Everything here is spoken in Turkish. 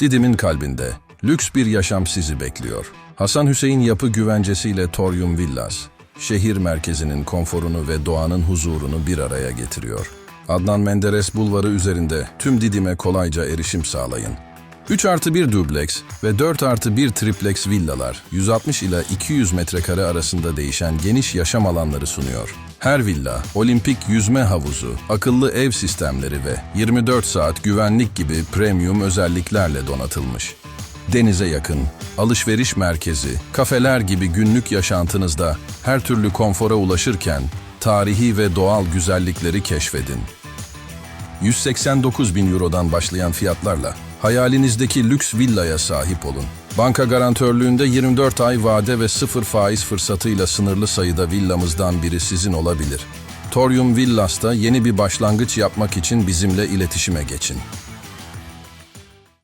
Didim'in kalbinde lüks bir yaşam sizi bekliyor. Hasan Hüseyin yapı güvencesiyle Torium Villas, şehir merkezinin konforunu ve doğanın huzurunu bir araya getiriyor. Adnan Menderes Bulvarı üzerinde tüm Didim'e kolayca erişim sağlayın. 3 artı 1 dubleks ve 4 artı 1 triplex villalar 160 ila 200 metrekare arasında değişen geniş yaşam alanları sunuyor. Her villa, olimpik yüzme havuzu, akıllı ev sistemleri ve 24 saat güvenlik gibi premium özelliklerle donatılmış. Denize yakın, alışveriş merkezi, kafeler gibi günlük yaşantınızda her türlü konfora ulaşırken tarihi ve doğal güzellikleri keşfedin. 189 bin Euro'dan başlayan fiyatlarla hayalinizdeki lüks villaya sahip olun. Banka garantörlüğünde 24 ay vade ve sıfır faiz fırsatıyla sınırlı sayıda villamızdan biri sizin olabilir. Torium Villas'ta yeni bir başlangıç yapmak için bizimle iletişime geçin.